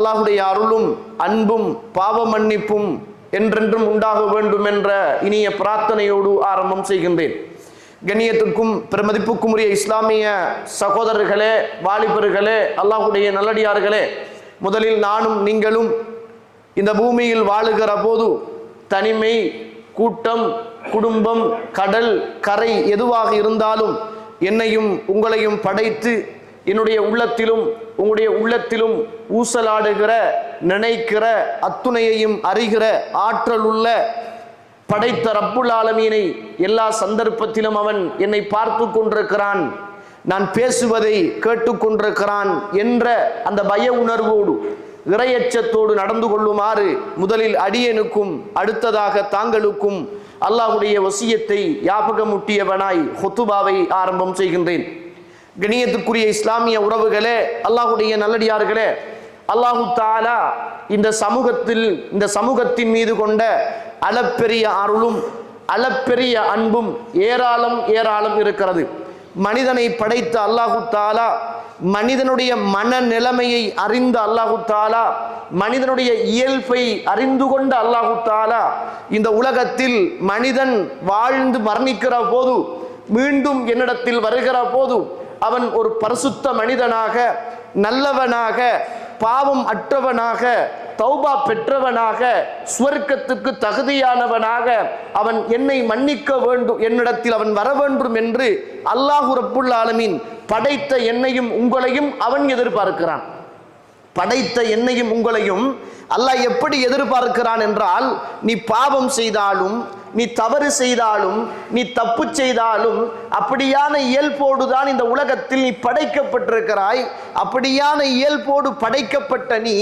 அல்லாஹுடைய அருளும் அன்பும் பாவ மன்னிப்பும் என்றென்றும் உண்டாக வேண்டும் என்ற இனிய பிரார்த்தனையோடு ஆரம்பம் செய்கின்றேன். கண்ணியத்துக்கும் பிரமதிப்புக்கும் உரிய இஸ்லாமிய சகோதரர்களே வாலிபர்களே அல்லாஹுடைய நல்லடியார்களே முதலில் நானும் நீங்களும் இந்த பூமியில் வாழுகிற போது தனிமை கூட்டம் குடும்பம் கடல் கரை எதுவாக இருந்தாலும் என்னையும் உங்களையும் படைத்து என்னுடைய உள்ளத்திலும் உங்களுடைய உள்ளத்திலும் ஊசலாடுகிற நினைக்கிற அத்துணையையும் அறிகிற ஆற்றல் உள்ள படைத்த ரப்புல் ஆலமீனை எல்லா சந்தர்ப்பத்திலும் அவன் என்னை பார்த்து கொண்டிருக்கிறான். நான் பேசுவதை கேட்டுக்கொண்டிருக்கிறான் என்ற அந்த பய உணர்வோடு இறையச்சத்தோடு நடந்து கொள்ளுமாறு முதலில் அடியனுக்கும் அடுத்ததாக தாங்களுக்கும் அல்லாஹுடைய வசியத்தை யாபகமுட்டியவனாய் ஹொத்துபாவை ஆரம்பம் செய்கின்றேன். கணியத்துக்குரிய இஸ்லாமிய உறவுகளே அல்லாஹுடைய நல்லடியார்களே அல்லாஹு தாலா இந்த சமூகத்தில் இந்த சமூகத்தின் மீது கொண்ட அளப்பெரிய அருளும் அளப்பெரிய அன்பும் ஏராளம் ஏராளம் இருக்கிறது. மனிதனை படைத்த அல்லாஹு தாலா மனிதனுடைய மனநிலைமையை அறிந்த அல்லாஹு தாலா மனிதனுடைய இயல்பை அறிந்து கொண்ட அல்லாஹு தாலா இந்த உலகத்தில் மனிதன் வாழ்ந்து மரணிக்கிற போது மீண்டும் என்னிடத்தில் வருகிற போது அவன் ஒரு பரிசுத்த மனிதனாக நல்லவனாக பாவம் அற்றவனாக தௌபா பெற்றவனாக சுவர்க்கத்துக்கு தகுதியானவனாக அவன் என்னை மன்னிக்க வேண்டும் என்னிடத்தில் அவன் வர வேண்டும் என்று அல்லாஹு ரப்புல் ஆலமீன் படைத்த என்னையும் உங்களையும் அவன் எதிர்பார்க்கிறான். படைத்த என்னையும் உங்களையும் அல்லாஹ் எப்படி எதிர்பார்க்கிறான் என்றால் நீ பாவம் செய்தாலும் நீ தவறு செய்தாலும் நீ தப்பு செய்தாலும் அப்படியான இயல்போடு தான் இந்த உலகத்தில் நீ படைக்கப்பட்டிருக்கிறாய். அப்படியான இயல்போடு படைக்கப்பட்ட நீ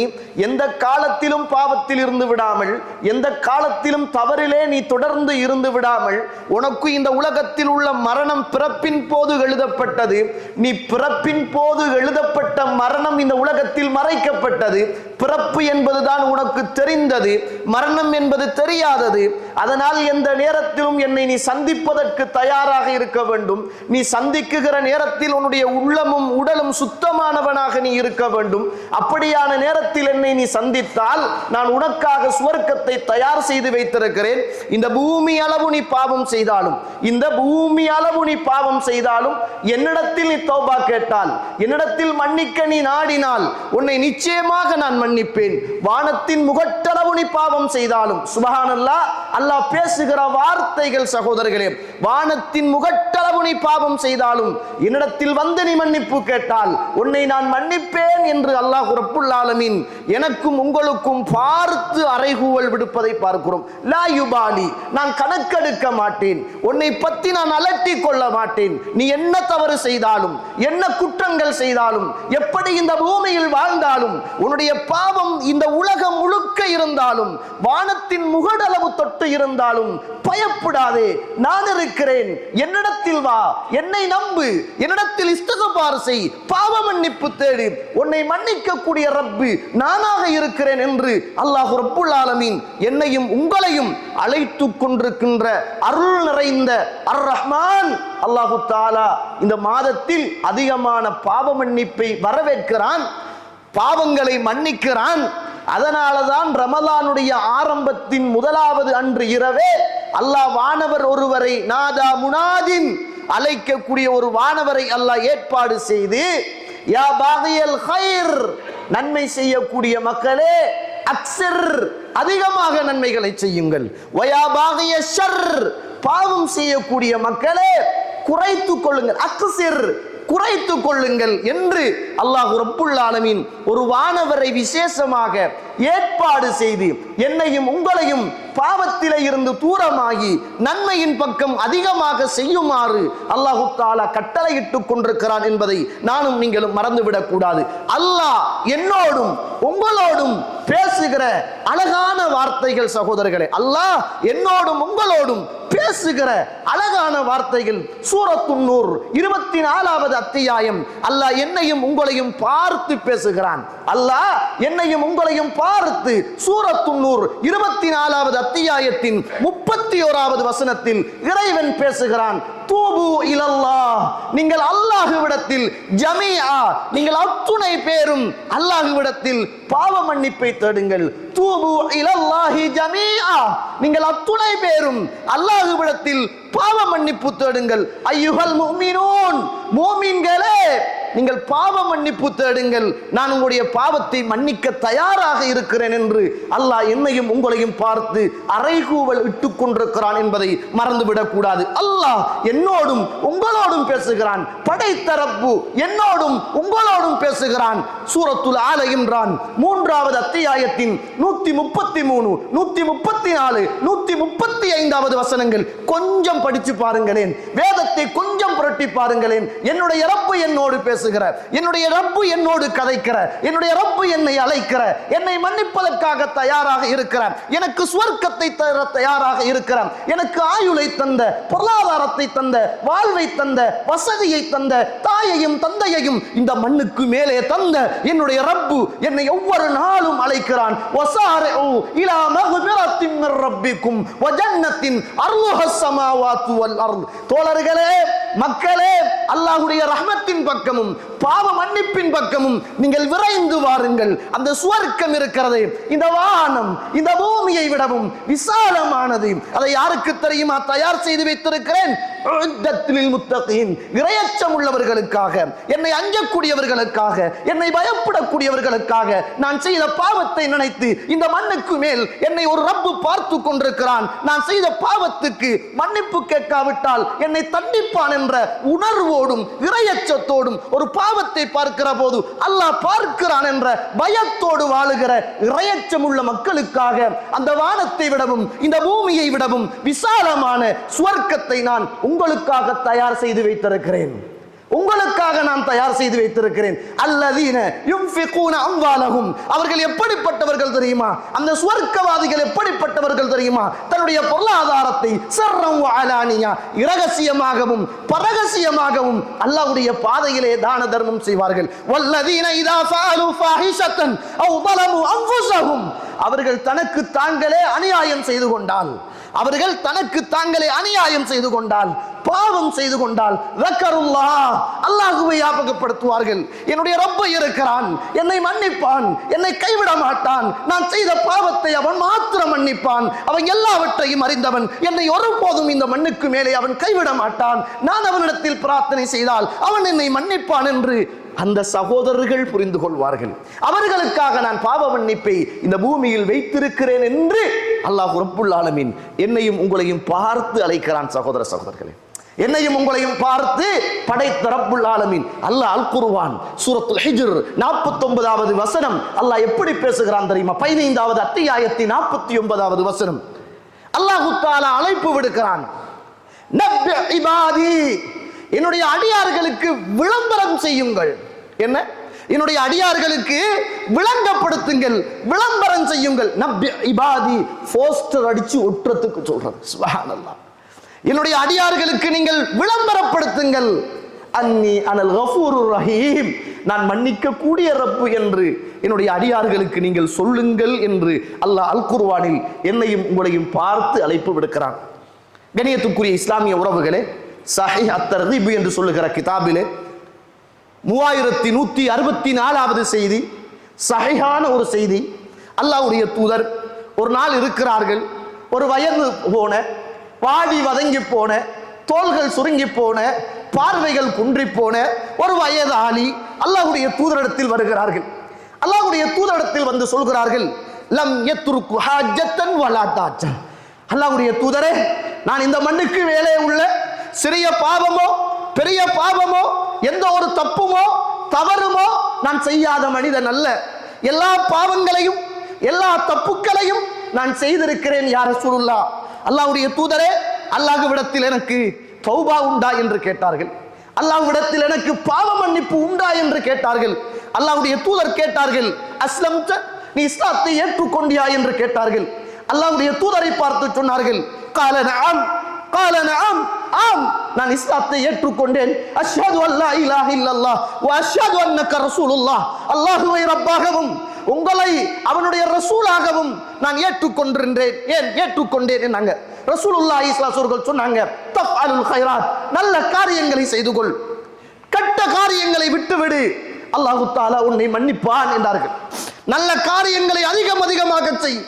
எந்த காலத்திலும் பாவத்தில் இருந்து விடாமல் எந்த காலத்திலும் தவறிலே நீ தொடர்ந்து இருந்து விடாமல் உனக்கு இந்த உலகத்தில் உள்ள மரணம் பிறப்பின் போது எழுதப்பட்டது. நீ பிறப்பின் போது எழுதப்பட்ட மரணம் இந்த உலகத்தில் மறைக்கப்பட்டது. பிறப்பு என்பதுதான் உனக்கு தெரிந்தது. மரணம் என்பது தெரியாதது. அதனால் எந்த நேரத்திலும் என்னை நீ சந்திப்பதற்கு தயாராக இருக்க வேண்டும். நீ சந்திக்குகிற நேரத்தில் உன்னுடைய உள்ளமும் உடலும் சுத்தமானவனாக நீ இருக்க வேண்டும். அப்படியான நேரத்தில் என்னை நீ சந்தித்தால் நான் உனக்காக சுவர்க்கத்தை தயார் செய்து வைத்திருக்கிறேன். இந்த பூமி அளவு நீ பாவம் செய்தாலும் இந்த பூமி அளவு நீ பாவம் செய்தாலும் என்னிடத்தில் நீ தௌபா கேட்டால் என்னிடத்தில் மன்னிக்க நீ நாடினால் உன்னை நிச்சயமாக நான் மன்னிப்பேன். வானத்தின் முகட்டளவு நீ பாவம் செய்தாலும் சுபஹானல்லா அல்லாஹ் பேசுகிற வார்த்தைகள் சகோதரர்களே வானத்தின் முகட்டளவு நீ பாவம் செய்தாலும் என்னிடத்தில் வந்து நீ மன்னிப்பு கேட்டால் உன்னை நான் மன்னிப்பேன் என்று அல்லாஹ் ரப்புல்லாலமின் எனக்கும் உங்களுக்கும் பார்த்து அறைகூவல் விடுப்பதை பார்க்கிறோம். லா யுபாலி நான் கணக்கெடுக்க மாட்டேன். உன்னை பத்தி நான் அலட்டி கொள்ள மாட்டேன். நீ என்ன தவறு செய்தாலும் என்ன குற்றங்கள் செய்தாலும் எப்படி இந்த பூமியில் வாழ்ந்தாலும் உன்னுடைய பாவம் இந்த உலகம் முழுக்க இருந்தாலும் வானத்தின் முகடளவு தொட்டு இருந்தாலும் பயப்படாதே. நான் இருக்கிறேன். என்னிடத்தில் வா. என்னை நம்பு. என்னிடத்தில் இஸ்தகபார் செய். பாவ மன்னிப்பு தேடு. உன்னை மன்னிக்க கூடிய ரப்பு நானாக இருக்கிறேன் என்று அல்லாஹ் ரப்புல் ஆலமீன் என்னையும் உங்களையும் அழைத்து கொண்டிருக்கின்ற அருள் நிறைந்த அர் ரஹ்மான் அல்லாஹு தாலா இந்த மாதத்தில் அதிகமான பாவ மன்னிப்பை வரவேற்கிறான். பாவங்களை மன்னிக்கிறான். அதனாலதான் ரமலானுடைய ஆரம்பத்தின் முதலாவது அன்று இரவே அல்லாஹ் வானவர் ஒருவரை நாதா முனாதின் அழைக்கக்கூடிய ஒரு வானவரை அல்லாஹ் ஏற்பாடு செய்து யா பாகியல் ஹைர் நன்மை செய்யக்கூடிய மக்களே அக்சர் அதிகமாக நன்மைகளை செய்யுங்கள். வயா பாகிய ஷர் பாவம் செய்யக்கூடிய மக்களே குறைத்துக் கொள்ளுங்கள். அக்சர் குறைத்து கொள்ளுங்கள் என்று அல்லாஹ் ரப்புல் ஒரு வானவரை விசேஷமாக ஏற்பாடு செய்து என்னையும் உங்களையும் பாவத்திலே இருந்து தூரமாகி நன்மையின் பக்கம் அதிகமாக செய்யுமாறு அல்லாஹு தாலா கட்டளையிட்டுக் கொண்டிருக்கிறான் என்பதை நானும் நீங்களும் மறந்துவிடக் கூடாது. அல்லாஹ் என்னோடும் உங்களோடும் பேசுகிற அழகான வார்த்தைகள் சகோதரர்களே அல்லாஹ் என்னோடும் உங்களோடும் பேசுகிற அழகான வார்த்தைகள் சூரத்துன்னூர் இருபத்தி நாலாவது அத்தியாயம். அல்லாஹ் என்னையும் உங்களையும் பார்த்து பேசுகிறான். அல்லாஹ் என்னையும் உங்களையும் பார்த்து சூரத்துன்னூர் இருபத்தி நாலாவது அத்தியாயத்தின் முப்பத்தி ஓராவது வசனத்தில் இறைவன் பேசுகிறான் தூபு இலல்லாஹ். நீங்கள் அல்லாஹுவிடத்தில் ஜமியா நீங்கள் அத்துணை பேரும் அல்லாஹுவிடத்தில் பாவ மன்னிப்பை தேடுங்கள். தூபு இலல்லாஹி ஜமியா நீங்கள் அத்துணை பேரும் அல்லாஹுவிடத்தில் பாவ மன்னிப்பு தேடுங்கள். ஐயுகல் முஃமினூன். மூமின்களே நீங்கள் பாவ மன்னிப்பு தேடுங்கள். நான் உங்களுடைய பாவத்தை மன்னிக்க தயாராக இருக்கிறேன் என்று அல்லாஹ் என்னையும் உங்களையும் பார்த்து அரைகூவல் இட்டுக் கொண்டிருக்கிறான் என்பதை மறந்துவிடக் கூடாது. அல்லாஹ் என்னோடும் உங்களோடும் பேசுகிறான். படைத்தரப்பு என்னோடும் உங்களோடும் பேசுகிறான். சூரத்துல் ஆல இம்ரான் மூன்றாவது அத்தியாயத்தின் நூத்தி முப்பத்தி மூணு நூத்தி முப்பத்தி நாலு நூத்தி முப்பத்தி ஐந்தாவது வசனங்கள் கொஞ்சம் படிச்சு பாருங்களேன். வேதத்தை கொஞ்சம் புரட்டி பாருங்களேன். என்னுடைய ரப்பு என்னோடு பேசுகிற என்னுடைய ரப்பு என்னோடு கதைக்கிற என்னுடைய ரப்பு என்னை அழைக்கிற என்னை மன்னிப்பதற்காக தயாராக இருக்கிற எனக்கு சுவர்க்கத்தை தர தயாராக இருக்கிற எனக்கு ஆயுளை தந்த பொருளாதாரத்தை தந்த வாழ்வை தந்த வசதியை தந்த தாயையும் தந்தையையும் இந்த மண்ணுக்கு மேலே தந்த என்னுடைய ரப்பு என்னை ஒவ்வொரு நாளும் அழைக்கிறான். தோழர்களே மக்களே அல்லாஹுடைய ரஹ்மத்தின் பக்கமும் பாவ மன்னிப்பின் பக்கமும் நீங்கள் விரைந்து வாருங்கள். அந்த சுவர்க்கம் இருக்கிறது இந்த வானம் இந்த பூமியை விடவும் விசாலமானது. அதை யாருக்கு தெரியுமா? தயார் செய்து வைத்திருக்கிறேன். உத்தத்திலில் இரையச்சம் உள்ளவர்களுக்காக என்னை அஞ்சக்கூடியவர்களுக்காக என்னை பயப்படக்கூடியவர்களுக்காக நான் செய்த பாவத்தை நினைத்து இந்த மண்ணுக்கு மேல் என்னை ஒரு ரப்பு பார்த்து கொண்டிருக்கிறான். நான் செய்த பாவத்துக்கு மன்னிப்பு கேட்காவிட்டால் என்னை தண்டிப்பான் என்ற உணர்வோடும் இரையச்சத்தோடும் ஒரு பாவத்தை பார்க்கிற போது அல்லாஹ் பார்க்கிறான் என்ற பயத்தோடு வாழுகிற இரையச்சம் உள்ள மக்களுக்காக அந்த வானத்தை விடவும் இந்த பூமியை விடவும் விசாலமான சுவர்க்கத்தை நான் உங்களுக்காக தயார் செய்து வைத்திருக்கிறேன். உங்களுக்காக நான் தயார் செய்து வைத்திருக்கிறேன். அல்லதீன யும்ஃபிகூன அம்வாலகும் அவர்கள் எப்படிப்பட்டவர்கள் தெரியுமா? அந்த சுவர்க்கவாதிகள் எப்படிப்பட்டவர்கள் தெரியுமா? தன்னுடைய பொருளாதாரத்தை சர்ரம் இரகசியமாகவும் பரகசியமாகவும் அல்லாஹ்வுடைய பாதையிலே தான தர்மம் செய்வார்கள். அவர்கள் தனக்கு தாங்களே அநியாயம் செய்து கொண்டால் அவர்கள் தனக்கு தாங்களே அநியாயம் செய்து கொண்டால் பாவம் செய்து கொண்டால் ரக்கருல்லா அல்லாஹுவை ஞாபகப்படுத்துவார்கள். என்னுடைய ரப்ப இருக்கிறான் என்னை மன்னிப்பான் என்னை கைவிட மாட்டான். நான் செய்த பாவத்தை அவன் மாத்திரம் மன்னிப்பான். அவன் எல்லாவற்றையும் அறிந்தவன் என்னை ஒருபோதும் இந்த மண்ணுக்கு மேலே அவன் கைவிட மாட்டான். நான் அவனிடத்தில் பிரார்த்தனை செய்தால் அவன் என்னை மன்னிப்பான் என்று அந்த சகோதரர்கள் புரிந்து கொள்வார்கள். அவர்களுக்காக நான் பாவ மன்னிப்பை இந்த பூமியில் வைத்திருக்கிறேன் என்று அல்லாஹ் ரப்புல் ஆலமீன் என்னையும் உங்களையும் பார்த்து அழைக்கிறான் சகோதர சகோதரர்களே. என்னையும் உங்களையும் பார்த்து படைத்தரப்புள் ஆலமின். அல்லாஹ் அல் குர்ஆன் சூரத்துல் ஹிஜ்ர் 49வது வசனம் அல்லாஹ் எப்படி பேசுகிறான் தெரியுமா? பதினைந்தாவது அத்தியாயத்தி நாற்பத்தி ஒன்பதாவது வசனம். அல்லாஹ் தாலா அழைப்பு விடுக்கிறான். என்னுடைய அடியார்களுக்கு விளம்பரம் செய்யுங்கள். என்ன? என்னுடைய அடியார்களுக்கு விளங்கப்படுத்துங்கள் விளம்பரம் செய்யுங்கள். நப்பி இபாதி போஸ்டர் அடிச்சு ஒற்றத்துக்கு சொல்றது சுபஹானல்லாஹ் என்னுடைய அடியார்களுக்கு நீங்கள் விளம்பரப்படுத்துங்கள். அன்னி அனல் கஃபூருர் ரஹீம். நான் மன்னிக்க கூடிய ரப்பு என்று என்னுடைய அடியார்களுக்கு நீங்கள் சொல்லுங்கள் என்று அல்லாஹ் அல் குர்வானில் என்னையும் உங்களையும் பார்த்து அழைப்பு விடுக்கிறான். கணியத்துக்குரிய இஸ்லாமிய உறவுகளே சஹி அத்தர்திபு என்று சொல்லுகிற கிதாபிலே மூவாயிரத்தி நூற்றி அறுபத்தி நாலாவது செய்தி சகையான ஒரு செய்தி. அல்லாவுடைய தூதர் ஒரு நாள் இருக்கிறார்கள். ஒரு வயது போன வாடி வதங்கி போன தோள்கள் சுருங்கி போன பார்வைகள் குன்றி போன ஒரு வயதாளி அல்லாஹுடைய தூதரிடத்தில் வருகிறார்கள். அல்லாஹுடைய தூதரிடத்தில் வந்து சொல்கிறார்கள் லம் எத்துருக்கு ஹாஜத்தன் வலா தாஜா தூதரே நான் இந்த மண்ணுக்கு வேலையே உள்ள சிறிய பாவமோ பெரிய பாவமோ எந்த ஒரு தப்புமோ தவறுமோ நான் செய்யாத மனிதன் அல்ல. எல்லா பாவங்களையும் எல்லா தப்புக்களையும் நான் செய்திருக்கிறேன் யார சுருல்லா அல்லாஹ்வுடைய தூதரே அல்லாஹ்விடத்தில் எனக்கு தௌபா உண்டா என்று கேட்டார்கள். அல்லாஹ்விடத்தில் எனக்கு பாவ மன்னிப்பு உண்டா என்று கேட்டார்கள். அல்லாஹ்வுடைய தூதர் கேட்டார்கள் அஸ்லம் நீ இஸ்லாத்தை ஏற்றுக்கொண்டியா? என்று கேட்டார்கள். அல்லாஹ்வுடைய தூதரை பார்த்து சொன்னார்கள் கால நான் قال نعم ஆம் நான் இஸ்லாத்தை ஏற்றுக்கொண்டேன். அஷ்ஹது அல்லா இலாஹ இல்லல்லாஹ் வ அஷ்ஹது அன்னக ரசூலுல்லாஹ். அல்லாஹ்வை ரப்பாகவும் உங்களை அவனுடைய ரசூலாகவும் நான் ஏற்றுக்கொண்டிருந்தேன். ஏன் ஏற்றுக்கொண்டேன் என்னாங்க? ரசூலுல்லாஹி ஸல்லல்லாஹு அலைஹி சொன்னாங்க சொன்னாங்க தஃஅலுல் கைராத். நல்ல காரியங்களை செய்து கொள். கட்ட காரியங்களை விட்டுவிடு. அல்லாஹு தாலா உன்னை மன்னிப்பான் என்றார்கள். நல்ல காரியங்களை அதிகம் அதிகமாக செய்.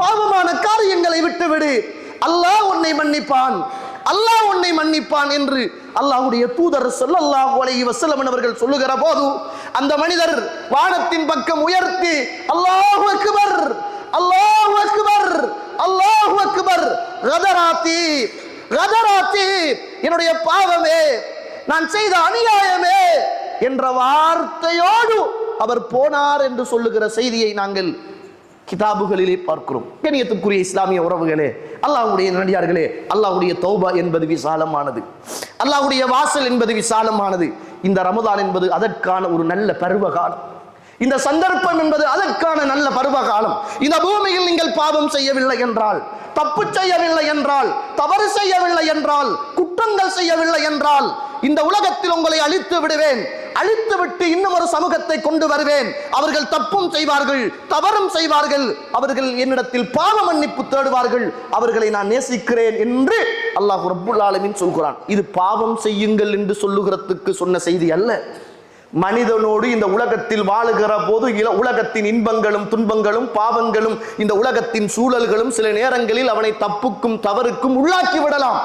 பாவமான காரியங்களை விட்டுவிடு. அல்லாஹ் உன்னை மன்னிப்பான். அல்லாஹ் உன்னை மன்னிப்பான் என்று அல்லாஹ்வுடைய தூதர் சொல்லல்லாஹு அலைஹி வஸல்லம் அவர்கள் சொல்லுகிற போது அந்த மனிதர் வானத்தின் பக்கம் உயர்த்தி அல்லாஹு அக்பர்! அல்லாஹு அக்பர்! அல்லாஹு அக்பர்! கதராத்தி! கதராத்தி! என்னுடைய பாவமே! நான் செய்த அநியாயமே! என்ற வார்த்தையோடு அவர் போனார் என்று சொல்லுகிற செய்தியை நாங்கள் கிதாபுகளிலே பார்க்கிறோம். கணியத்துக்குரிய இஸ்லாமிய உறவுகளே அல்லாஹ்வுடைய நடிகார்களே அல்லாஹ்வுடைய தௌபா என்பது விசாலமானது. அல்லாஹ்வுடைய வாசல் என்பது விசாலமானது. இந்த ரமதான் என்பது அதற்கான ஒரு நல்ல பருவ காலம் இந்த சந்தர்ப்பம் என்பது அதற்கான நல்ல பருவ காலம் இந்த பூமியில் நீங்கள் பாவம் செய்யவில்லை என்றால் தப்பு செய்யவில்லை என்றால் தவறு செய்யவில்லை என்றால் குற்றங்கள் செய்யவில்லை என்றால் இந்த உலகத்தில் உங்களை அழித்து விடுவேன். அழித்து விட்டு இன்னும் ஒரு சமூகத்தை கொண்டு வருவேன். அவர்கள் தப்பும் செய்வார்கள் தவறும் செய்வார்கள். அவர்கள் என்னிடத்தில் பாவ மன்னிப்பு தேடுவார்கள். அவர்களை நான் நேசிக்கிறேன் என்று அல்லாஹ் ரபுல் ஆலமின் சொல்கிறான். இது பாவம் செய்யுங்கள் என்று சொல்லுகிறதுக்கு சொன்ன செய்தி அல்ல. மனிதனோடு இந்த உலகத்தில் வாழுகிற போது உலகத்தின் இன்பங்களும் துன்பங்களும் பாவங்களும் இந்த உலகத்தின் சூழல்களும் சில நேரங்களில் அவனை தப்புக்கும் தவறுக்கும் உள்ளாக்கி விடலாம்.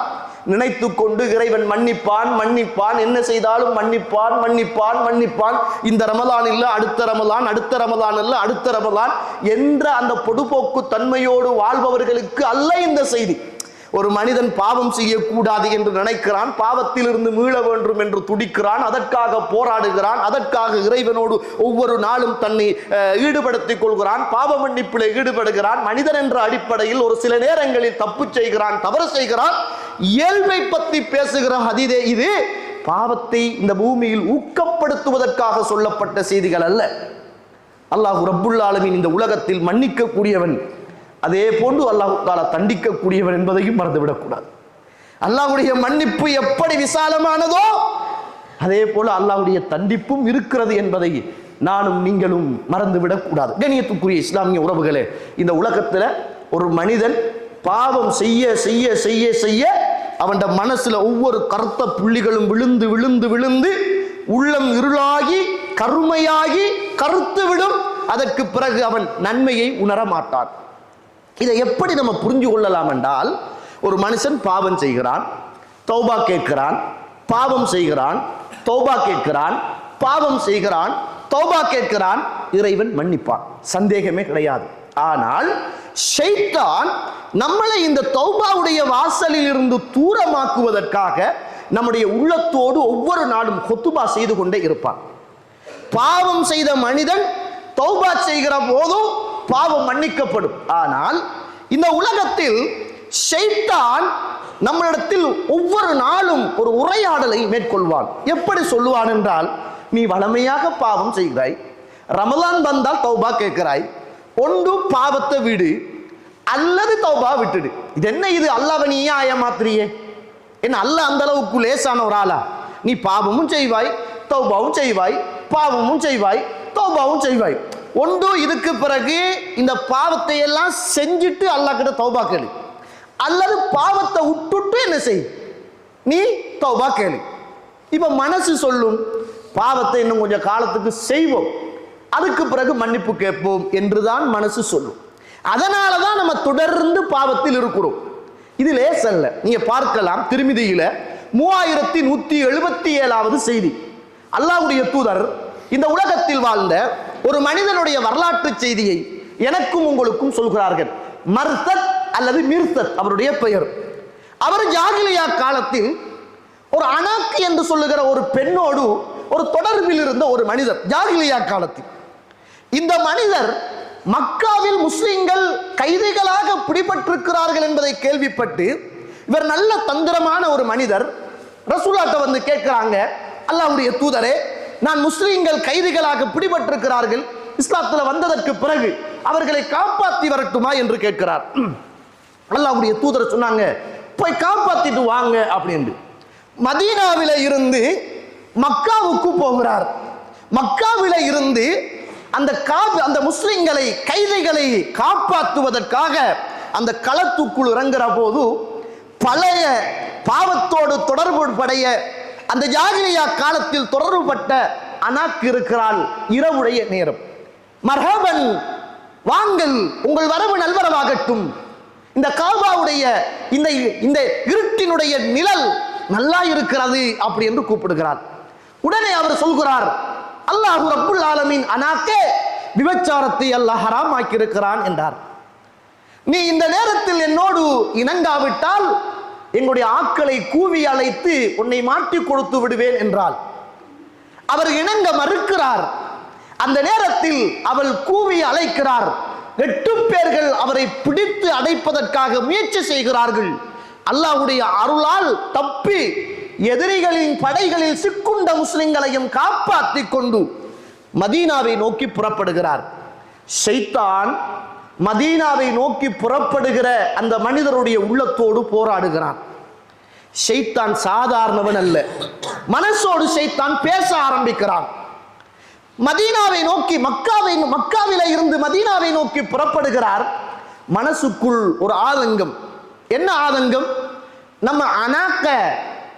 நினைத்து கொண்டு இறைவன் மன்னிப்பான் மன்னிப்பான். என்ன செய்தாலும் மன்னிப்பான் மன்னிப்பான் மன்னிப்பான். இந்த ரமலான் இல்லை அடுத்த ரமலான் அடுத்த ரமலான் இல்லை அடுத்த ரமலான் என்ற அந்த பொடுபோக்கு தன்மையோடு வாழ்பவர்களுக்கு அல்ல இந்த செய்தி. ஒரு மனிதன் பாவம் செய்யக்கூடாது என்று நினைக்கிறான் பாவத்திலிருந்து மீள வேண்டும் என்று துடிக்கிறான் அதற்காக போராடுகிறான் அதற்காக இறைவனோடு ஒவ்வொரு நாளும் தன்னை அஹ், ஈடுபடுத்திக் கொள்கிறான் பாவ மன்னிப்பில் ஈடுபடுகிறான் மனிதன் என்ற அடிப்படையில் ஒரு சில நேரங்களில் தப்பு செய்கிறான் தவறு செய்கிறான். இயல்பை பற்றி பேசுகிற ஹதீதே இது பாவத்தை இந்த பூமியில் ஊக்கப்படுத்துவதற்காக சொல்லப்பட்ட செய்திகள் அல்ல. அல்லாஹ் ரப்புல் இந்த உலகத்தில் மன்னிக்கக்கூடியவன் அதே போன்று அல்லாஹ் தாலா தண்டிக்க என்பதையும் மறந்துவிடக்கூடாது. அல்லாஹுடைய மன்னிப்பு எப்படி விசாலமானதோ அதே போல அல்லாஹுடைய தண்டிப்பும் இருக்கிறது என்பதை நானும் நீங்களும் மறந்துவிடக்கூடாது. கணியத்துக்குரிய இஸ்லாமிய உறவுகளே இந்த உலகத்தில் ஒரு மனிதன் பாவம் செய்ய செய்ய செய்ய செய்ய அவன் மனசுல ஒவ்வொரு கருத்த புள்ளிகளும் விழுந்து விழுந்து விழுந்து உள்ளம் இருளாகி கருமையாகி கருத்து விடும். அதற்கு பிறகு அவன் நன்மையை உணர மாட்டான் இதை எப்படி நம்ம புரிஞ்சு கொள்ளலாம் என்றால் ஒரு மனுஷன் பாவம் செய்கிறான் தௌபா கேட்கிறான் பாவம் செய்கிறான் தௌபா கேட்கிறான் பாவம் செய்கிறான் தௌபா கேட்கிறான் இறைவன் மன்னிப்பான். சந்தேகமே கிடையாது. ஆனால் ஷைத்தான் நம்மளை இந்த தௌபாவுடைய வாசலில் இருந்து தூரமாக்குவதற்காக நம்முடைய உள்ளத்தோடு ஒவ்வொரு நாளும் கொத்துபா செய்து கொண்டே இருப்பான். பாவம் செய்த மனிதன் தௌபா செய்கிற போதும் பாவம் மன்னிக்கப்படும். ஆனால் இந்த உலகத்தில் ஷைத்தான் நம்மளிடத்தில் ஒவ்வொரு நாளும் ஒரு உரையாடலை மேற்கொள்வான். எப்படி சொல்லுவான் என்றால் நீ வளமையாக பாவம் செய்கிறாய் ரமலான் வந்தால் தௌபா கேட்கிறாய் ஒன்று பாவத்தை விடு அல்லது தௌபா விட்டுடு. இது என்ன இது? அல்லாஹ்வை நீ ஏன் என்ன அல்ல அந்த அளவுக்கு லேசான ஒரு ஆளா? நீ பாவமும் செய்வாய் தௌபாவும் செய்வாய் பாவமும் செய்வாய் தௌபாவும் செய்வாய். ஒன்று இதுக்கு பிறகு இந்த பாவத்தை எல்லாம் செஞ்சுட்டு அல்லாஹ் கிட்ட தௌபா கேளு. அல்லது பாவத்தை விட்டுட்டு என்ன செய்? நீ தௌபா கேளு. இப்ப மனசு சொல்லும் பாவத்தை இன்னும் கொஞ்சம் காலத்துக்கு செய்வோம். அதுக்கு பிறகு மன்னிப்பு கேட்போம் என்றுதான் மனசு சொல்லும். அதனால தான் நம்ம தொடர்ந்து பாவத்தில் இருக்கிறோம். இது லேசல்ல. நீங்க பார்க்கலாம் திருமிதியில மூவாயிரத்தி நூத்தி எழுபத்தி ஏழாவது செய்தி. அல்லாவுடைய தூதர் இந்த உலகத்தில் வாழ்ந்த ஒரு மனிதனுடைய வரலாற்று செய்தியை எனக்கும் உங்களுக்கும் சொல்கிறார்கள். மர்சத் அல்லது மிர்சத் அவருடைய பெயர். அவர் ஜாகிலியா காலத்தில் ஒரு அனாக்கு என்று சொல்லுகிற ஒரு பெண்ணோடு ஒரு தொடர்பில் இருந்த ஒரு மனிதர் ஜாகிலியா காலத்தில். இந்த மனிதர் மக்காவில் முஸ்லிம்கள் கைதிகளாக பிடிபட்டிருக்கிறார்கள் என்பதை கேள்விப்பட்டு இவர் நல்ல தந்திரமான ஒரு மனிதர். ரசூலாட்ட வந்து கேட்கிறாங்க அல்லாவுடைய தூதரே நான் முஸ்லீம்கள் கைதிகளாக பிடிபட்டிருக்கிறார்கள். இஸ்லாத்தில் வந்ததற்கு பிறகு அவர்களை காப்பாற்றி வரட்டுமா என்று கேட்கிறார். அல்லாவுடைய தூதர் சொன்னாங்க போய் காப்பாத்திட்டு வாங்க அப்படின்னு மதீனாவில இருந்து மக்காவுக்கு போகிறார். மக்காவில இருந்து அந்த காபு அந்த முஸ்லிம்களை கைதிகளை காப்பாற்றுவதற்காக அந்த களத்துக்குள் இறங்குற போது பழைய பாவத்தோடு தொடர்பு படைய அந்த ஜாகிலியா காலத்தில் தொடர்புபட்ட அனாக்கு இருக்கிறாள் இரவுடைய நேரம். மரபன் வாங்கள் உங்கள் வரவு நல்வரவாகட்டும். இந்த காபாவுடைய இந்த இந்த இருட்டினுடைய நிழல் நல்லா இருக்கிறது அப்படி என்று கூப்பிடுகிறார். உடனே அவர் சொல்கிறார் அல்லாஹு ரப்புல் ஆலமின் அனாக்கே விபச்சாரத்தை அல்லாஹ் ஹராம் ஆக்கியிருக்கிறான் என்றார். நீ இந்த நேரத்தில் என்னோடு இணங்காவிட்டால் எங்களுடைய ஆக்களை கூவி அழைத்து உன்னை மாட்டி கொடுத்து விடுவேன் என்றாள். அவர் இணங்க மறுக்கிறார். அந்த நேரத்தில் அவள் கூவி அழைக்கிறார். எட்டு பேர்கள் அவரை பிடித்து அடைப்பதற்காக முயற்சி செய்கிறார்கள். அல்லாஹ்வுடைய அருளால் தப்பி எதிரிகளின் படைகளில் சிக்குண்ட முஸ்லிம்களையும் காப்பாற்றி கொண்டு மதீனாவை நோக்கி புறப்படுகிறார். ஷைத்தான் மதீனாவை நோக்கி புறப்படுகிற அந்த மனிதருடைய உள்ளத்தோடு போராடுகிறான். ஷைத்தான் சாதாரணவன் அல்ல. மனசோடு ஷைத்தான் பேச ஆரம்பிக்கிறான். மதீனாவை நோக்கி மக்காவை மக்காவில இருந்து மதீனாவை நோக்கி புறப்படுகிறார். மனசுக்குள் ஒரு ஆதங்கம். என்ன ஆதங்கம்? நம்ம அனாக்க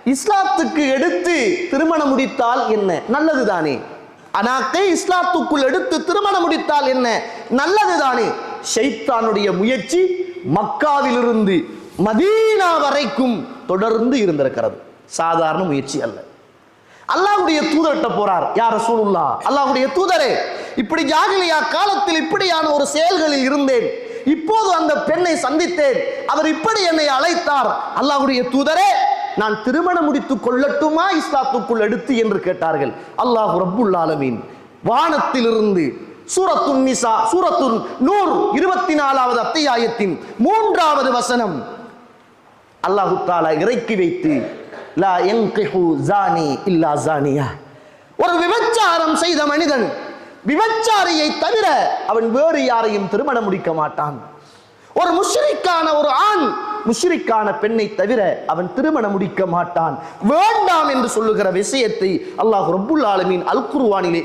இஸ்லாத்துக்கு எடுத்து திருமணம் முடித்தால் என்ன? நல்லது தானே அனாக்கை இஸ்லாத்துக்குள் எடுத்து திருமணம் முடித்தால் என்ன? நல்லது தானே ஷைத்தானுடைய முயற்சி மக்காவிலிருந்து மதீனா வரைக்கும் தொடர்ந்து இருந்திருக்கிறது. சாதாரண முயற்சி அல்ல. அல்லாஹ்வுடைய தூதர்கிட்ட போறார் யார் சூழ்நிலா அல்லாஹுடைய தூதரே இப்படி ஜாகிலியா காலத்தில் இப்படியான ஒரு செயல்களில் இருந்தேன். இப்போது அந்த பெண்ணை சந்தித்தேன். அவர் இப்படி என்னை அழைத்தார். அல்லாஹ்வுடைய தூதரே நான் திருமணம் முடித்துக் கொள்ளட்டுமா இஸ்லாத்துக்குள் எடுத்து? என்று கேட்டார்கள். அல்லாஹ் ரப்புல் ஆலமீன். வானத்திலிருந்து சூரத்துன் நிசா சூரத்துன் நூர் இருபத்தி நாலாவது அத்தியாயத்தின் மூன்றாவது வசனம் அல்லாஹு தாலா இறக்கி வைத்து லா யன்கிஹு ஜானி இல்லா ஜானியா. ஒரு விபச்சாரம் செய்த மனிதன் விபச்சாரியை தவிர அவன் வேறு யாரையும் திருமணம் முடிக்க மாட்டான். ஒரு முஷ்ரிக்கான ஒரு ஆண் முஷ்ரிக்கான பெண்ணை தவிர அவன் திருமணம் முடிக்க மாட்டான். வேண்டாம் என்று சொல்லுகிற விஷயத்தை அல்லாஹ் ரப்புல் ஆலமீன் அல்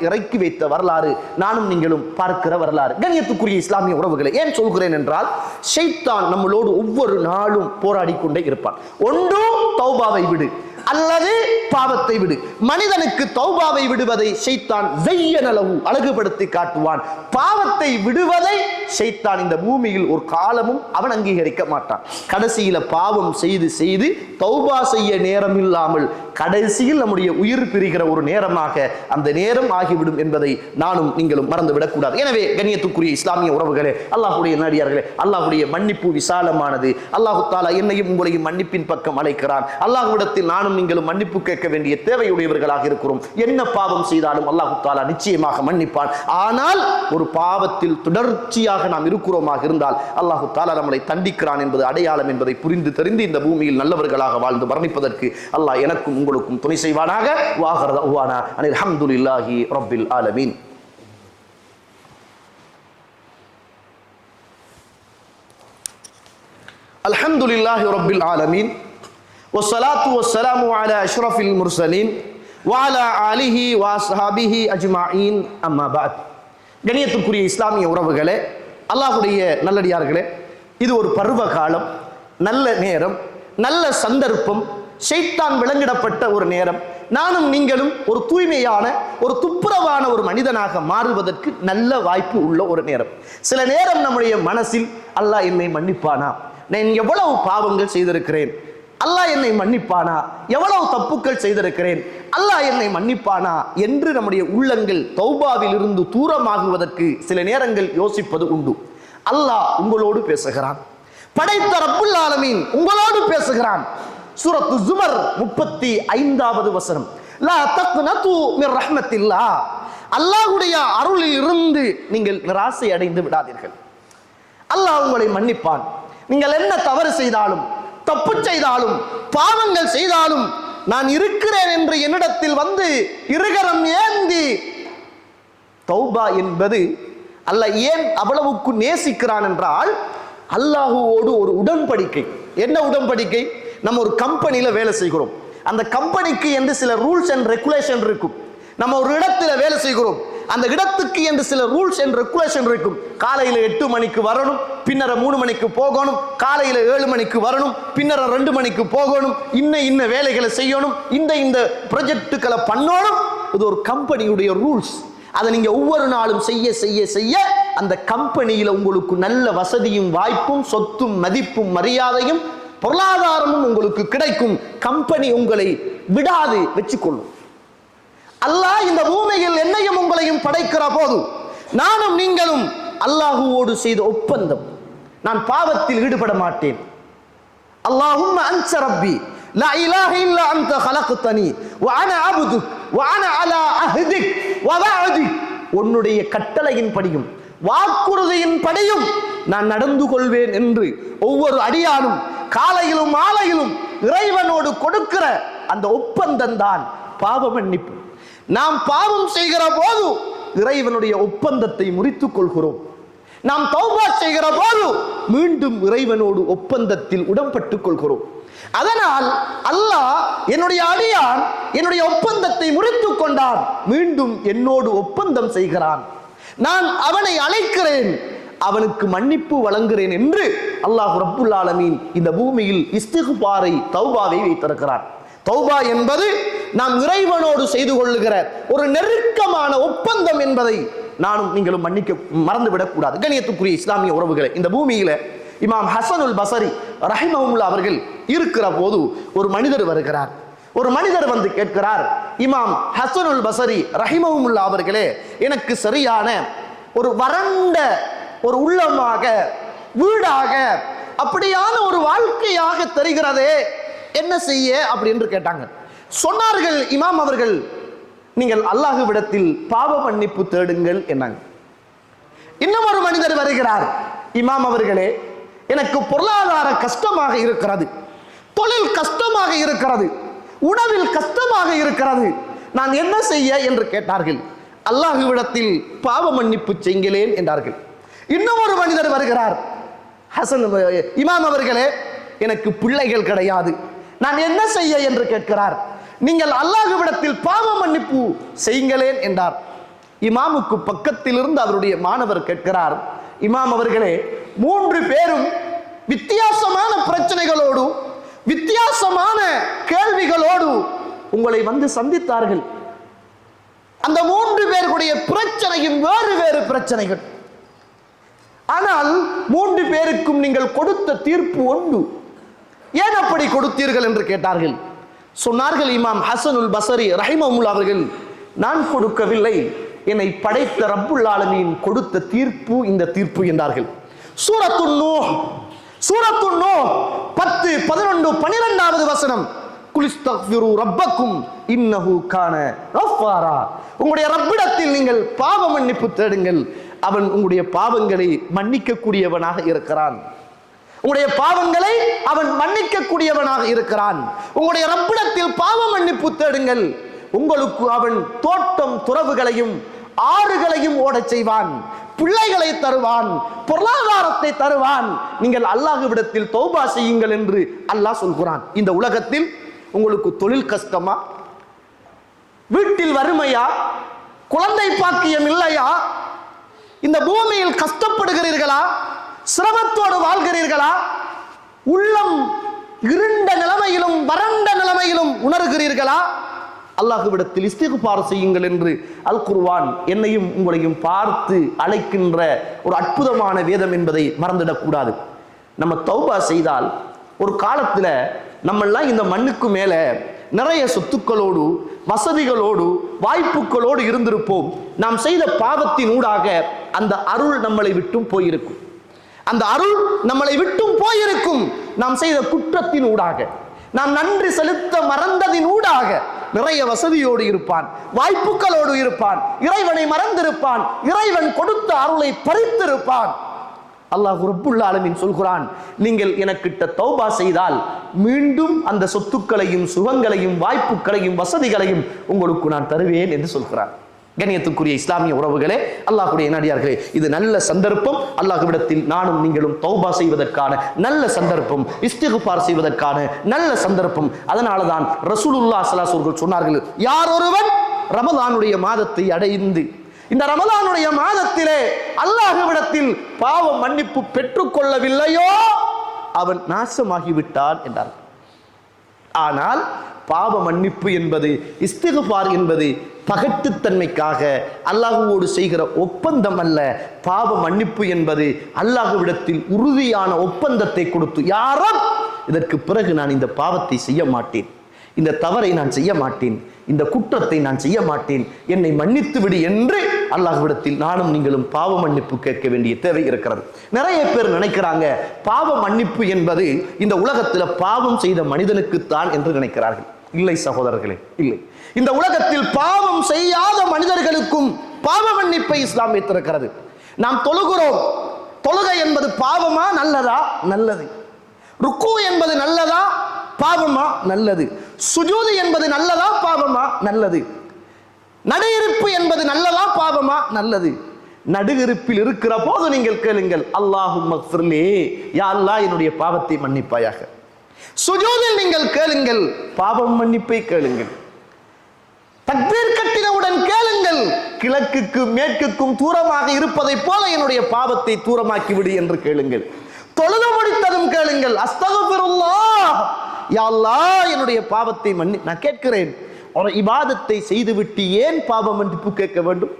இறக்கி வைத்த வரலாறு நானும் நீங்களும் பார்க்கிற வரலாறு. கணியத்துக்குரிய இஸ்லாமிய உறவுகளை ஏன் சொல்கிறேன் என்றால் ஷைத்தான் நம்மளோடு ஒவ்வொரு நாளும் போராடி கொண்டே இருப்பான். ஒன்றும் தௌபாவை விடு. அல்லது பாவத்தை விடு. மனிதனுக்கு தௌபாவை விடுவதை ஷைத்தான் ஜெய்யனளவு அழகுபடுத்தி காட்டுவான். பாவத்தை விடுவதை ஷைத்தான் இந்த பூமியில் ஒரு காலமும் அவன் அங்கீகரிக்க மாட்டான். கடைசியில் பாவம் செய்து செய்து தௌபா செய்ய நேரம் இல்லாமல் கடைசியில் நம்முடைய உயிர் பிரிகிற ஒரு நேரமாக அந்த நேரம் ஆகிவிடும் என்பதை நானும் நீங்களும் மறந்துவிடக் கூடாது எனவே கண்ணியத்துக்குரிய இஸ்லாமிய உறவுகளே அல்லாஹுடைய நடிகார்களே அல்லாஹுடைய மன்னிப்பு விசாலமானது. அல்லாஹு தாலா என்னையும் உங்களையும் மன்னிப்பின் பக்கம் அழைக்கிறான். அல்லாஹ்விடத்தில் நானும் நீங்களும் மன்னிப்பு கேட்க வேண்டிய தேவையுடையவர்களாக இருக்கிறோம். என்ன பாவம் செய்தாலும் அல்லாஹு தாலா நிச்சயமாக மன்னிப்பான். ஆனால் ஒரு பாவத்தில் தொடர்ச்சியாக நாம் இருக்கிறோமாக இருந்தால் அல்லாஹு தாலா நம்மளை தண்டிக்கிறான் என்பது அடையாளம் என்பதை புரிந்து தெரிந்து இந்த பூமியில் நல்லவர்களாக வாழ்ந்து மரணிப்பதற்கு அல்லாஹ் எனக்கும் உங்களுக்கும் துணை செய்வானாக வாகரத உவானா அனில் அல்ஹம்துலில்லாஹி ரப்பில் ஆலமீன் الحمد لله رب العالمين والصلاة والسلام على أشرف المرسلين وعلى آله وأصحابه أجمعين أما بعد கணியத்துக்குரிய இஸ்லாமிய உறவுகளே அல்லாஹுடைய நல்லடியார்களே இது ஒரு பருவ காலம் நல்ல நேரம் நல்ல சந்தர்ப்பம் ஷைத்தான் விலங்கிடப்பட்ட ஒரு நேரம். நானும் நீங்களும் ஒரு தூய்மையான ஒரு துப்புரவான ஒரு மனிதனாக மாறுவதற்கு நல்ல வாய்ப்பு உள்ள ஒரு நேரம். சில நேரம் நம்முடைய மனசில் அல்லாஹ் என்னை மன்னிப்பானா? நான் எவ்வளவு பாவங்கள் செய்திருக்கிறேன்? அல்லாஹ் என்னை மன்னிப்பானா? எவ்வளவு தப்புக்கள் செய்திருக்கிறேன்? அல்லாஹ் என்னை மன்னிப்பானா? என்று நம்முடைய உள்ளங்கள் தௌபாவிலிருந்து தூரமாகுவதற்கு சில நேரங்கள் யோசிப்பது உண்டு. அல்லாஹ் உங்களோடு பேசுகிறான். படைத்த ரப்புல் ஆலமீன் உங்களோடு பேசுகிறான். சூரத்து ஜுமர் முப்பத்தி ஐந்தாவது வசனம். லா தக்னது மிர் ரஹ்மத்தில்லா. அல்லாஹ்வுடைய அருளில் இருந்து நீங்கள் நிராசை அடைந்து விடாதீர்கள். அல்லாஹ் உங்களை மன்னிப்பான். நீங்கள் என்ன தவறு செய்தாலும் தப்பு செய்தாலும் பாவங்கள் செய்தாலும் நான் இருக்கிறேன் என்று என்னிடத்தில் வந்து இருகரம் ஏந்தி தௌபா என்பது அல்ல ஏன் அவ்வளவுக்கு நேசிக்கிறான் என்றால் அல்லாஹுவோடு ஒரு உடன்படிக்கை. என்ன உடன்படிக்கை? நம்ம ஒரு கம்பெனியில் வேலை செய்கிறோம். அந்த கம்பெனிக்கு என்று சில ரூல்ஸ் அண்ட் ரெகுலேஷன் இருக்கும். நம்ம ஒரு இடத்துல வேலை செய்கிறோம். அந்த இடத்துக்கு என்று சில ரூல்ஸ் அண்ட் ரெகுலேஷன் இருக்கும். காலையில் எட்டு மணிக்கு வரணும் பின்னர மூணு மணிக்கு போகணும் காலையில் ஏழு மணிக்கு வரணும் பின்னர ரெண்டு மணிக்கு போகணும் இன்ன இன்ன வேலைகளை செய்யணும் இந்த இந்த ப்ரொஜெக்டுகளை பண்ணணும். இது ஒரு கம்பெனியுடைய ரூல்ஸ் அதை நீங்கள் ஒவ்வொரு நாளும் செய்ய செய்ய செய்ய அந்த கம்பெனியில் உங்களுக்கு நல்ல வசதியும் வாய்ப்பும் சொத்தும் மதிப்பும் மரியாதையும் பொருளாதாரமும் உங்களுக்கு கிடைக்கும். கம்பெனி உங்களை விடாது வச்சுக்கொள்ளும். அல்லாஹ் இந்த பூமியில் என்னையும் உங்களையும் படைக்கிற போது நானும் நீங்களும் அல்லாஹுவோடு செய்த ஒப்பந்தம். நான் பாவத்தில் ஈடுபட மாட்டேன். அல்லாஹும் அன்சரப்பி لا إله إلا أنت خلقتني وأنا عبدك وأنا على عهدك ووعدك உன்னுடைய கட்டளையின் படியும் வாக்குறுதியின் படியும் நான் நடந்து கொள்வேன் என்று ஒவ்வொரு அடியானும் காலையிலும் மாலையிலும் இறைவனோடு கொடுக்கிற அந்த ஒப்பந்தம் தான் பாவ மன்னிப்பு நாம் பாவம் செய்கிற போது இறைவனுடைய ஒப்பந்தத்தை முறித்துக் கொள்கிறோம் நாம் தௌபா செய்கிற போது மீண்டும் இறைவனோடு ஒப்பந்தத்தில் உடம்பட்டுக் கொள்கிறோம் அதனால் அல்லாஹ் என்னுடைய அடியான் என்னுடைய ஒப்பந்தத்தை முறித்து கொண்டான். மீண்டும் என்னோடு ஒப்பந்தம் செய்கிறான். நான் அவனை அழைக்கிறேன். அவனுக்கு மன்னிப்பு வழங்குகிறேன் என்று அல்லாஹ் ரப்புல் ஆலமீன் இந்த பூமியில் இஸ்திகுபாரை தௌபாவை வைத்திருக்கிறான். தௌபா என்பது நாம் இறைவனோடு செய்து கொள்ளுகிற ஒரு நெருக்கமான ஒப்பந்தம் என்பதை நானும் நீங்களும் மன்னிக்க மறந்துவிடக் கூடாது கணியத்துக்குரிய இஸ்லாமிய உறவுகளை இந்த பூமியில இமாம் ஹசனுல் பசரி ரஹிமஹுல்லா அவர்கள் இருக்கிற போது ஒரு மனிதர் வருகிறார். ஒரு மனிதர் வந்து கேட்கிறார் இமாம் ஹசனுல் பசரி ரஹிமஹுல்லா அவர்களே எனக்கு சரியான ஒரு வறண்ட ஒரு உள்ளமாக வீடாக அப்படியான ஒரு வாழ்க்கையாக தெரிகிறதே என்ன செய்ய? அப்படின்னு கேட்டாங்க. சொன்னார்கள் இமாம் அவர்கள் நீங்கள் அல்லாஹுவிடத்தில் பாவ மன்னிப்பு தேடுங்கள் என்னாங்க. இன்னும் ஒரு மனிதர் வருகிறார். இமாம் அவர்களே எனக்கு பொருளாதார கஷ்டமாக இருக்கிறது. தொழில் கஷ்டமாக இருக்கிறது. உணவில் கஷ்டமாக இருக்கிறது. நான் என்ன செய்ய என்று கேட்டார்கள். அல்லாஹுவிடத்தில் பாவ மன்னிப்பு செய்கிறேன் என்றார்கள். இன்னும் ஒரு மனிதர் வருகிறார். ஹசன் இமாம் அவர்களே எனக்கு பிள்ளைகள் கிடையாது. நான் என்ன செய்ய என்று கேட்கிறார். நீங்கள் அல்லாஹுவிடத்தில் பாவ மன்னிப்பு செய்யுங்களேன் என்றார். இமாமுக்கு பக்கத்தில் இருந்து அவருடைய மாணவர் கேட்கிறார். இமாம் அவர்களே மூன்று பேரும் வித்தியாசமான பிரச்சனைகளோடு வித்தியாசமான கேள்விகளோடு உங்களை வந்து சந்தித்தார்கள். அந்த மூன்று பேருடைய பிரச்சனையும் வேறு வேறு பிரச்சனைகள். ஆனால் மூன்று பேருக்கும் நீங்கள் கொடுத்த தீர்ப்பு ஒன்று ஏன் அப்படி கொடுத்தீர்கள் என்று கேட்டார்கள்? சொன்னார்கள் இமாம் ஹசனுல் பசரி ரஹிமமுல் அவர்கள் நான் கொடுக்கவில்லை. என்னை படைத்த ரப்புல் ஆலமியின் கொடுத்த தீர்ப்பு இந்த தீர்ப்பு என்றார்கள். சூரத்து நூ சூரத்து பத்து பதினொன்று பனிரெண்டாவது வசனம். குலிஸ்தக்ஃபிரு ரப்பக்கும் இன்னஹு கான ரஃபாரா உங்களுடைய ரப்பிடத்தில் நீங்கள் பாவ மன்னிப்பு தேடுங்கள். அவன் உங்களுடைய பாவங்களை மன்னிக்கக்கூடியவனாக இருக்கிறான். உங்களுடைய பாவங்களை அவன் மன்னிக்கக்கூடியவனாக இருக்கிறான். உங்களுடைய ரப்பிடத்தில் பாவ மன்னிப்பு தேடுங்கள். உங்களுக்கு அவன் தோட்டம் துறவுகளையும் ஆறுகளையும் ஓடச் செய்வான் பிள்ளைகளை தருவான் பொருளாதாரத்தை தருவான். நீங்கள் அல்லாஹுவிடத்தில் தௌபா செய்யுங்கள் என்று அல்லாஹ் சொல்கிறான். இந்த உலகத்தில் உங்களுக்கு தொழில் கஷ்டமா? வீட்டில் வறுமையா? குழந்தை பாக்கியம் இல்லையா? இந்த பூமியில் கஷ்டப்படுகிறீர்களா? சிரமத்தோடு வாழ்கிறீர்களா? உள்ளம் இருண்ட நிலைமையிலும் வறண்ட நிலைமையிலும் உணர்கிறீர்களா? அல்லாஹுவிடத்தில் இஸ்திகுபார் செய்யுங்கள் என்று அல் குர்வான் என்னையும் உங்களையும் பார்த்து அழைக்கின்ற ஒரு அற்புதமான வேதம் என்பதை மறந்துடக்கூடாது. நம்ம தௌபா செய்தால் ஒரு காலத்தில் நம்மெல்லாம் இந்த மண்ணுக்கு மேலே நிறைய சொத்துக்களோடு வசதிகளோடு வாய்ப்புகளோடு இருந்திருப்போம். நாம் செய்த பாவத்தின் ஊடாக அந்த அருள் நம்மளை விட்டும் போயிருக்கும். அந்த அருள் நம்மளை விட்டும் போயிருக்கும். நாம் செய்த குற்றத்தின் ஊடாக. நாம் நன்றி செலுத்த மறந்ததின் ஊடாக நிறைய வசதியோடு இருப்பான் வாய்ப்புகளோடு இருப்பான் இறைவனை மறந்திருப்பான் இறைவன் கொடுத்த அருளை பறித்திருப்பான். அல்லாஹ் ரப்புல் ஆலமீன் சொல்கிறான் நீங்கள் எனக்கிட்ட தௌபா செய்தால் மீண்டும் அந்த சொத்துக்களையும் சுகங்களையும் வாய்ப்புகளையும் வசதிகளையும் உங்களுக்கு நான் தருவேன் என்று சொல்கிறான். கண்ணியத்துக்குரிய இஸ்லாமிய உறவுகளே அல்லாஹுடைய நடிகார்களே இது நல்ல சந்தர்ப்பம். அல்லாஹுவிடத்தில் நானும் நீங்களும் தௌபா செய்வதற்கான நல்ல சந்தர்ப்பம் இஸ்திகுபார் செய்வதற்கான நல்ல சந்தர்ப்பம். அதனால தான் ரசூலுல்லா ஸல்லல்லாஹு சொன்னார்கள் யார் ஒருவன் ரமதானுடைய மாதத்தை அடைந்து இந்த ரமதானுடைய மாதத்திலே அல்லாஹுவிடத்தில் பாவ மன்னிப்பு பெற்றுக்கொள்ளவில்லையோ? அவன் நாசமாகிவிட்டான் என்றார் ஆனால் பாவ மன்னிப்பு என்பது இஸ்திகுபார் என்பது பகட்டுத்தன்மைக்காக அல்லாஹுவோடு செய்கிற ஒப்பந்தம் அல்ல. பாவ மன்னிப்பு என்பது அல்லாஹுவிடத்தில் உறுதியான ஒப்பந்தத்தை கொடுத்து யாரும் இதற்கு பிறகு நான் இந்த பாவத்தை செய்ய மாட்டேன். இந்த தவறை நான் செய்ய மாட்டேன். இந்த குற்றத்தை நான் செய்ய மாட்டேன். என்னை மன்னித்து விடு என்று அல்லாஹ்விடத்தில் நானும் நீங்களும் பாவ மன்னிப்பு கேட்க வேண்டிய தேவை இருக்கிறது. நிறைய பேர் நினைக்கிறாங்க பாவ மன்னிப்பு என்பது இந்த உலகத்தில் பாவம் செய்த மனிதனுக்குத்தான் என்று நினைக்கிறார்கள். இல்லை சகோதரர்களே இல்லை. இந்த உலகத்தில் பாவம் செய்யாத மனிதர்களுக்கும் பாவ மன்னிப்பை இஸ்லாம் வைத்திருக்கிறது நாம் தொழுகிறோம். தொழுகை என்பது பாவமா நல்லதா? நல்லது. ருக்கு என்பது நல்லதா? பாவமா? நல்லது. சுஜூது என்பது நல்லதா? பாவமா? நல்லது. நடையிருப்பு என்பது நல்லதா? பாவமா? நல்லது. நடுகிருப்பில் இருக்கிற போது நீங்கள் கேளுங்கள் அல்லாஹும் மக்ஃபிர்லே. யா அல்லாஹ் என்னுடைய பாவத்தை மன்னிப்பாயாக. சுஜூதில் நீங்கள் கேளுங்கள் பாவம் மன்னிப்பை கேளுங்கள். தக்பீர் கட்டினவுடன் கேளுங்கள் கிழக்குக்கு மேற்குக்கும் தூரமாக இருப்பதைப் போல என்னுடைய பாவத்தை தூரமாக்கிவிடு என்று கேளுங்கள். தொழுது முடித்ததும் கேளுங்கள் அஸ்தகபிருல்லாஹ் யா அல்லாஹ் என்னுடைய பாவத்தை மன்னி நான் கேட்கிறேன் ஒரு இபாதத்தை செய்துவிட்டு ஏன் பாவ மன்னிப்பு கேட்க வேண்டும்?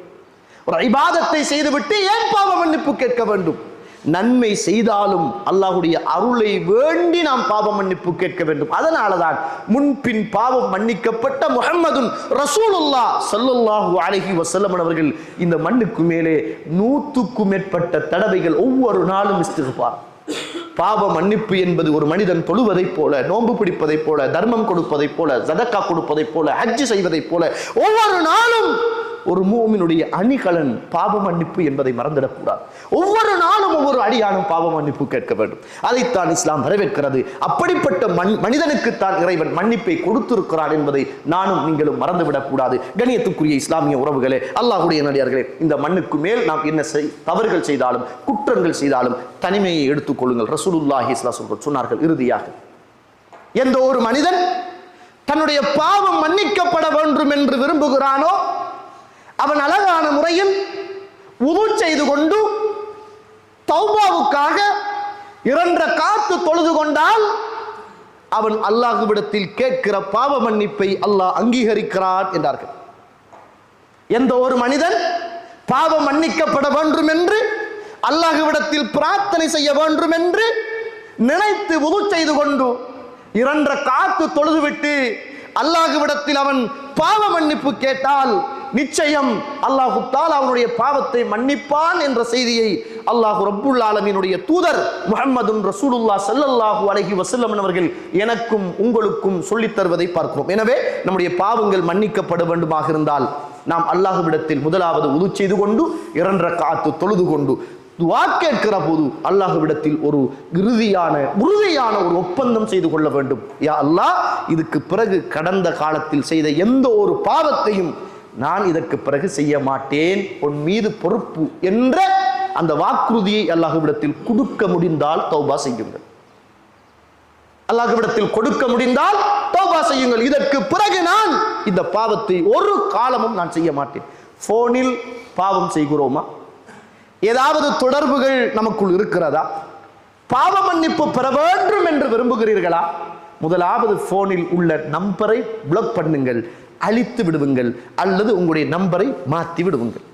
ஒரு இபாதத்தை செய்துவிட்டு ஏன் பாவ மன்னிப்பு கேட்க வேண்டும்? நன்மை செய்தாலும் அல்லாஹுடைய அருளை வேண்டி நாம் பாவ மன்னிப்பு கேட்க வேண்டும். அதனாலதான் முன்பின் பாவம் மன்னிக்கப்பட்ட முகம்மதுன் ரசூலுல்லா சல்லுல்லாஹு அழகி வசல்லமன் அவர்கள் இந்த மண்ணுக்கு மேலே நூற்றுக்கும் மேற்பட்ட தடவைகள் ஒவ்வொரு நாளும் இஸ்திருப்பார் பாவ மன்னிப்பு என்பது ஒரு மனிதன் தொழுவதைப் போல நோன்பு பிடிப்பதைப் போல தர்மம் கொடுப்பதைப் போல ஜதக்கா கொடுப்பதைப் போல ஹஜ்ஜு செய்வதைப் போல ஒவ்வொரு நாளும் ஒரு மூமினுடைய அணிகலன் பாவ மன்னிப்பு என்பதை மறந்துடக்கூடாது. ஒவ்வொரு நாளும் ஒவ்வொரு அடியானும் பாவ மன்னிப்பு கேட்க வேண்டும். அதைத்தான் இஸ்லாம் வரவேற்கிறது. அப்படிப்பட்ட மண் மனிதனுக்குத்தான் இறைவன் மன்னிப்பை கொடுத்திருக்கிறான் என்பதை நானும் நீங்களும் மறந்துவிடக்கூடாது. கணியத்துக்குரிய இஸ்லாமிய உறவுகளே அல்லாஹுடைய நடிகார்களே இந்த மண்ணுக்கு மேல் நாம் என்ன செய் தவறுகள் செய்தாலும் குற்றங்கள் செய்தாலும் தனிமையை எடுத்துக்கொள்ளுங்கள் ரசூலுல்லாஹி இஸ்லாம் சொன்னார்கள் இறுதியாக. எந்த ஒரு மனிதன் தன்னுடைய பாவம் மன்னிக்கப்பட வேண்டும் என்று விரும்புகிறானோ அவன் அழகான முறையில் உது செய்து கொண்டு தௌபாவுக்காக இரண்ட காத்து தொழுது கொண்டால் அவன் அல்லாஹுவிடத்தில் கேட்கிற பாவ மன்னிப்பை அல்லாஹ் அங்கீகரிக்கிறான் என்றார்கள். எந்த ஒரு மனிதன் பாவம் மன்னிக்கப்பட வேண்டும் என்று அல்லாஹுவிடத்தில் பிரார்த்தனை செய்ய வேண்டும் என்று நினைத்து உது செய்து கொண்டு இரண்ட காத்து தொழுதுவிட்டு அல்லாஹுவிடத்தில் அவன் பாவ மன்னிப்பு கேட்டால் நிச்சயம் அல்லாஹு தால் அவனுடைய பாவத்தை மன்னிப்பான் என்ற செய்தியை அல்லாஹு ரப்புல் ஆலமீனுடைய தூதர் முகமது ரசூலுல்லா ஸல்லல்லாஹு அலஹி வசல்லம் அவர்கள் எனக்கும் உங்களுக்கும் சொல்லித் தருவதை பார்க்கிறோம். எனவே நம்முடைய பாவங்கள் மன்னிக்கப்பட வேண்டுமாக இருந்தால் நாம் அல்லாஹுவிடத்தில் முதலாவது உது செய்து கொண்டு இரண்ட காத்து தொழுது கொண்டு துவா கேட்கிற போது அல்லாஹுவிடத்தில் ஒரு இறுதியான உறுதியான ஒரு ஒப்பந்தம் செய்து கொள்ள வேண்டும். யா அல்லாஹ் இதுக்கு பிறகு கடந்த காலத்தில் செய்த எந்த ஒரு பாவத்தையும் நான் இதற்கு பிறகு செய்ய மாட்டேன் உன் மீது பொறுப்பு என்ற அந்த வாக்குறுதியை அல்லாஹுவிடத்தில் கொடுக்க முடிந்தால் தௌபா செய்யுங்கள். அல்லாஹுவிடத்தில் கொடுக்க முடிந்தால் தௌபா செய்யுங்கள். இதற்கு பிறகு நான் இந்த பாவத்தை ஒரு காலமும் நான் செய்ய மாட்டேன். போனில் பாவம் செய்கிறோமா? ஏதாவது தொடர்புகள் நமக்குள் இருக்கிறதா? பாவ மன்னிப்பு பெற வேண்டும் என்று விரும்புகிறீர்களா? முதலாவது போனில் உள்ள நம்பரை பிளாக் பண்ணுங்கள். அழித்து விடுவுங்கள் அல்லது உங்களுடைய நம்பரை மாற்றி விடுவுங்கள்.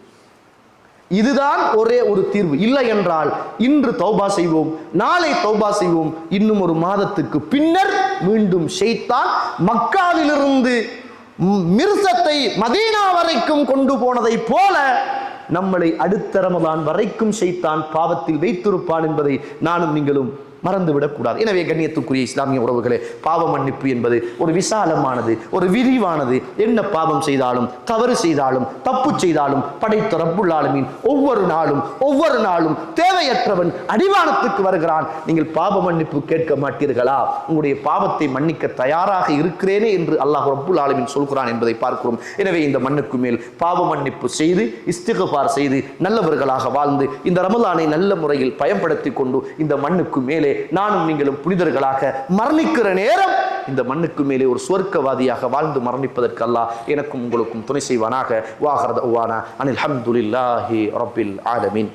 இதுதான் ஒரே ஒரு தீர்வு. இல்லை என்றால் இன்று தௌபா செய்வோம் நாளை தௌபா செய்வோம் இன்னும் ஒரு மாதத்துக்கு பின்னர் மீண்டும் ஷெய்தான் மக்காவிலிருந்து மிருசத்தை மதீனா வரைக்கும் கொண்டு போனதைப் போல நம்மளை அடுத்த ரமதான் வரைக்கும் ஷைத்தான் பாவத்தில் வைத்திருப்பான் என்பதை நானும் நீங்களும் மறந்துவிடக்கூடாது. எனவே கண்ணியத்துக்குரிய இஸ்லாமிய உறவுகளே பாவ மன்னிப்பு என்பது ஒரு விசாலமானது ஒரு விரிவானது. என்ன பாவம் செய்தாலும் தவறு செய்தாலும் தப்பு செய்தாலும் படைத்த ரப்புல் ஒவ்வொரு நாளும் ஒவ்வொரு நாளும் தேவையற்றவன் அடிவானத்துக்கு வருகிறான். நீங்கள் பாவ மன்னிப்பு கேட்க மாட்டீர்களா? உங்களுடைய பாவத்தை மன்னிக்க தயாராக இருக்கிறேனே என்று அல்லாஹ் ரப்புல் ஆலமீன் சொல்கிறான் என்பதை பார்க்கிறோம். எனவே இந்த மண்ணுக்கு மேல் பாவ மன்னிப்பு செய்து இஸ்திகபார் செய்து நல்லவர்களாக வாழ்ந்து இந்த ரமலானை நல்ல முறையில் பயன்படுத்தி கொண்டு இந்த மண்ணுக்கு மேலே மறுமையிலே நானும் நீங்களும் புனிதர்களாக மரணிக்கிற நேரம் இந்த மண்ணுக்கு மேலே ஒரு சுவர்க்கவாதியாக வாழ்ந்து மரணிப்பதற்கு அல்லாஹ் எனக்கும் உங்களுக்கும் துணை செய்வானாக. வாகரத அனில் ஹம்துலில்லாஹி ரபில் ஆலமின்.